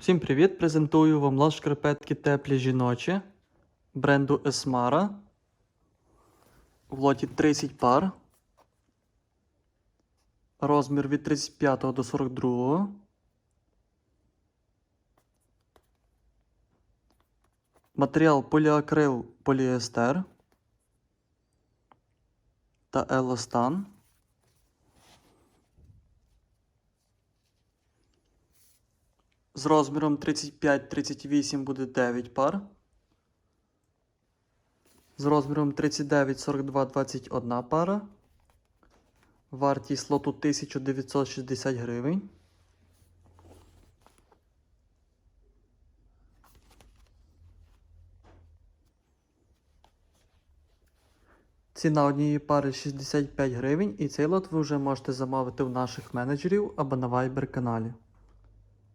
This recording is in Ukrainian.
Всім привіт! Презентую вам лот шкарпетки теплі жіночі бренду Esmara. В лоті 30 пар. Розмір від 35 до 42. Матеріал поліакрил поліестер та еластан. З розміром 35-38 буде 9 пар. З розміром 39-42-21 пара. Вартість лоту 1960 гривень. Ціна однієї пари 65 гривень, і цей лот ви вже можете замовити у наших менеджерів або на Viber каналі.